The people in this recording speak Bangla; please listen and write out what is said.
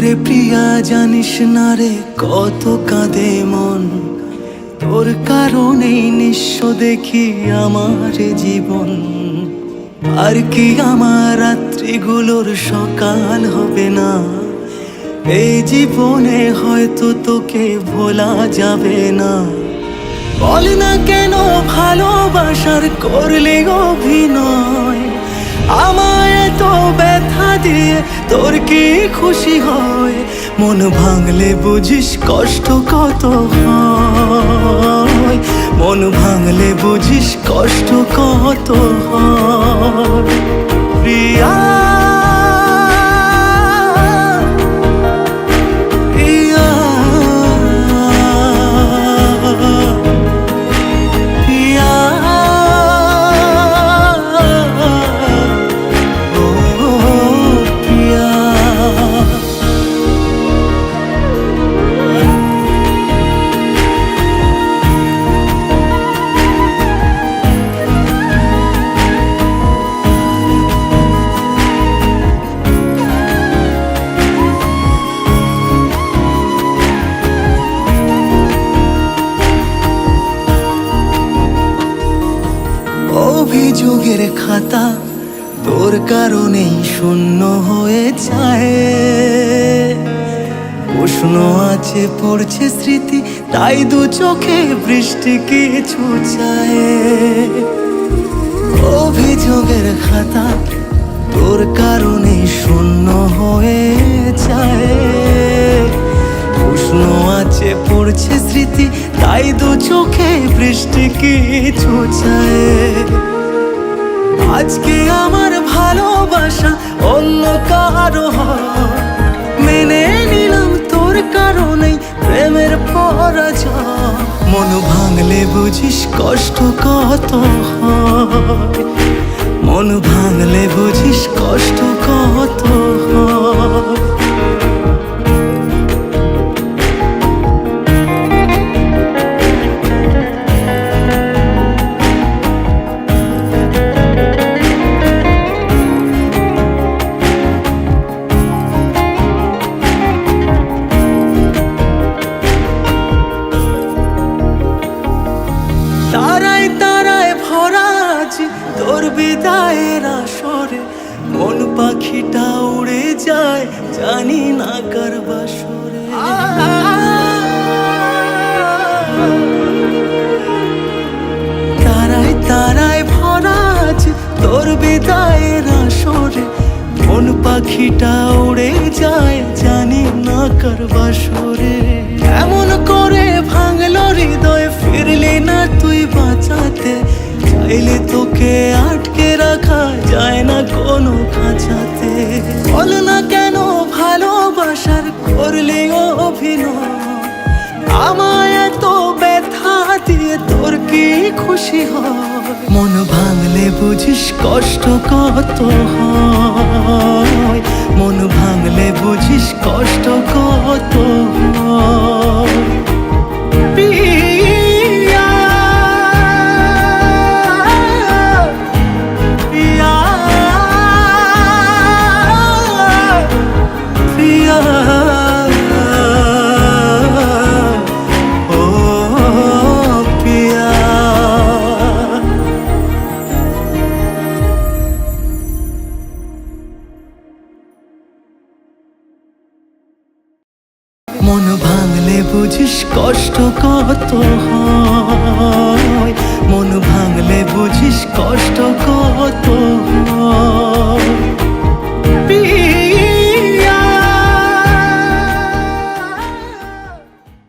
তোরা জানিস না রে কত কাঁদে মন? তোর কারণেই নিঃস্ব দেখি আমার জীবন। আর কি আমার রাত্রিগুলোর সকাল হবে না? এই জীবনে হয়তো তোকে ভোলা যাবে না। বল না কেন ভালোবাসার করলে অভিনয়? আমায় তো ব্যথা দিয়ে তোর কি খুশি হয়? মন ভাঙলে বুঝিস কষ্ট কত হয়। মন ভাঙলে বুঝিস কষ্ট কত হয়। প্রিয়া অভিযোগের খাতা তোর কারণেই শূন্য হয়ে যায়। উষ্ণ আছে, পড়ছে স্মৃতি, তাই দু চোখে বৃষ্টি কিছু চায়। অভিযোগের খাতা তোর কারণে শূন্য হয়ে যায়। উষ্ণ আছে, পড়ছে স্মৃতি, তাই দু চোখে বৃষ্টি কিছু চায়। আজকে আমার ভালোবাসা অন্য কারও মেনে নিলাম তোর কারণেই প্রেমের পরাজয়। মন ভাঙলে বুঝিস কষ্ট কত মন ভাঙলে বুঝিস কষ্ট কত আসরে মন পাখিটা উড়ে যায়, জানি না কার বাসরে। তারায় তারায় ভরা তোর বিদায়ের আসরে মন পাখিটা উড়ে যায়, জানি না কার বাসরে। এমন করে ভাঙলো হৃদয়, ফিরলি না তুই বাঁচাতে, চাইলে তোকে আটকে রাখা যায় না কোনো খাঁচাতে বল না কেন ভালোবাসার করলি অভিনয়? আমায় এত ব্যথা দিয়ে তোর কি খুশি হয়? মন ভাঙলে বুঝিস কষ্ট কত হয়। মন ভাঙলে বুঝিস কষ্ট কত হয়। মন ভাঙলে বুঝিস কষ্ট কত হয়। মন ভাঙলে বুঝিস কষ্ট কত